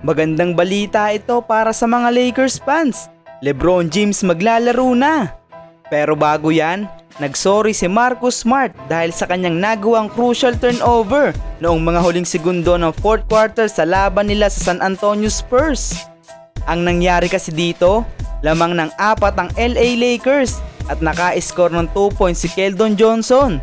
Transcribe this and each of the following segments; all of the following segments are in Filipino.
Magandang balita ito para sa mga Lakers fans. LeBron James maglalaro na. Pero bago yan, nagsorry si Marcus Smart dahil sa kanyang nagawang crucial turnover noong mga huling segundo ng fourth quarter sa laban nila sa San Antonio Spurs. Ang nangyari kasi dito, lamang ng apat ang LA Lakers at naka-score ng 2 points si Keldon Johnson.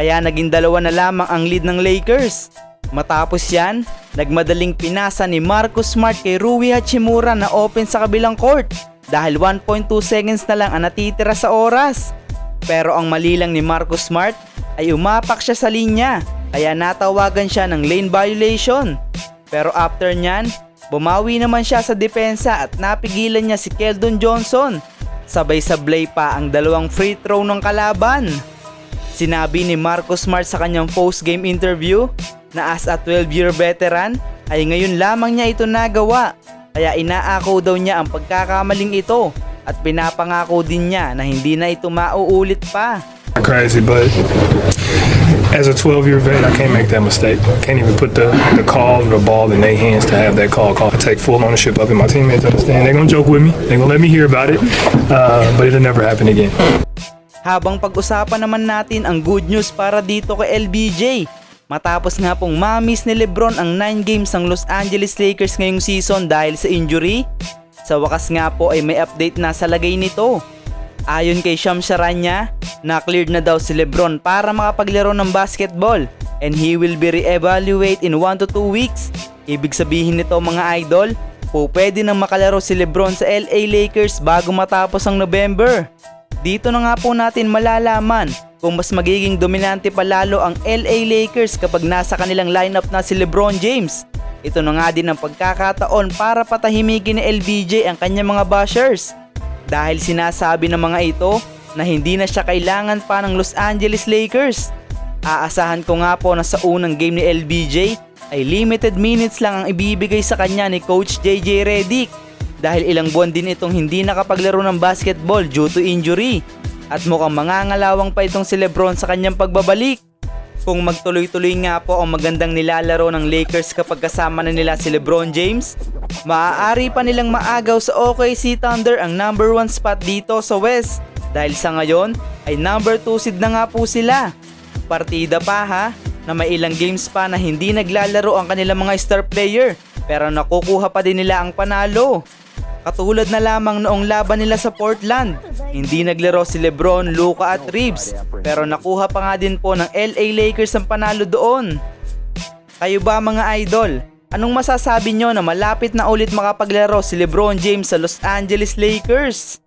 Kaya naging dalawa na lamang ang lead ng Lakers. Matapos yan, nagmadaling pinasa ni Marcus Smart kay Rui Hachimura na open sa kabilang court dahil 1.2 seconds na lang ang natitira sa oras. Pero ang mali lang ni Marcus Smart ay umapak siya sa linya kaya natawagan siya ng lane violation. Pero after nyan, bumawi naman siya sa depensa at napigilan niya si Keldon Johnson. Sabay-sablay pa ang dalawang free throw ng kalaban. Sinabi ni Marcus Smart sa kanyang post-game interview na as a 12-year veteran ay ngayon lamang niya ito nagawa. Kaya inaako daw niya ang pagkakamaling ito at pinapangako din niya na hindi na ito mauulit pa. crazy, but as a 12 year vet, I can't make that mistake. Can't even put the, the call or the ball in their hands to have that call called. I take full ownership of it. My teammates understand. They're to joke with me, they're to let me hear about it, uh, but it'll never happen again. Habang pag-usapan naman natin ang good news para dito kay LBJ. Matapos nga pong mamis ni Lebron ang 9 games ng Los Angeles Lakers ngayong season dahil sa injury, sa wakas nga po ay may update na sa lagay nito. Ayon kay Sham Sharanya, na-cleared na daw si Lebron para makapaglaro ng basketball and he will be re-evaluate in 1 to 2 weeks. Ibig sabihin nito mga idol, po pwede nang makalaro si Lebron sa LA Lakers bago matapos ang November. Dito na nga po natin malalaman kung mas magiging dominante pa lalo ang LA Lakers kapag nasa kanilang lineup na si LeBron James. Ito na nga din ang pagkakataon para patahimikin ni LBJ ang kanyang mga bashers. Dahil sinasabi ng mga ito na hindi na siya kailangan pa ng Los Angeles Lakers. Aasahan ko nga po na sa unang game ni LBJ ay limited minutes lang ang ibibigay sa kanya ni Coach JJ Redick dahil ilang buwan din itong hindi nakapaglaro ng basketball due to injury at mukhang mangangalawang pa itong si Lebron sa kanyang pagbabalik. Kung magtuloy-tuloy nga po ang magandang nilalaro ng Lakers kapag kasama na nila si Lebron James, maaari pa nilang maagaw sa OKC Thunder ang number 1 spot dito sa West dahil sa ngayon ay number 2 seed na nga po sila. Partida pa ha, na may ilang games pa na hindi naglalaro ang kanilang mga star player pero nakukuha pa din nila ang panalo. Katulad na lamang noong laban nila sa Portland, hindi naglaro si Lebron, Luka at Reeves pero nakuha pa nga din po ng LA Lakers ang panalo doon. Kayo ba mga idol? Anong masasabi nyo na malapit na ulit makapaglaro si Lebron James sa Los Angeles Lakers?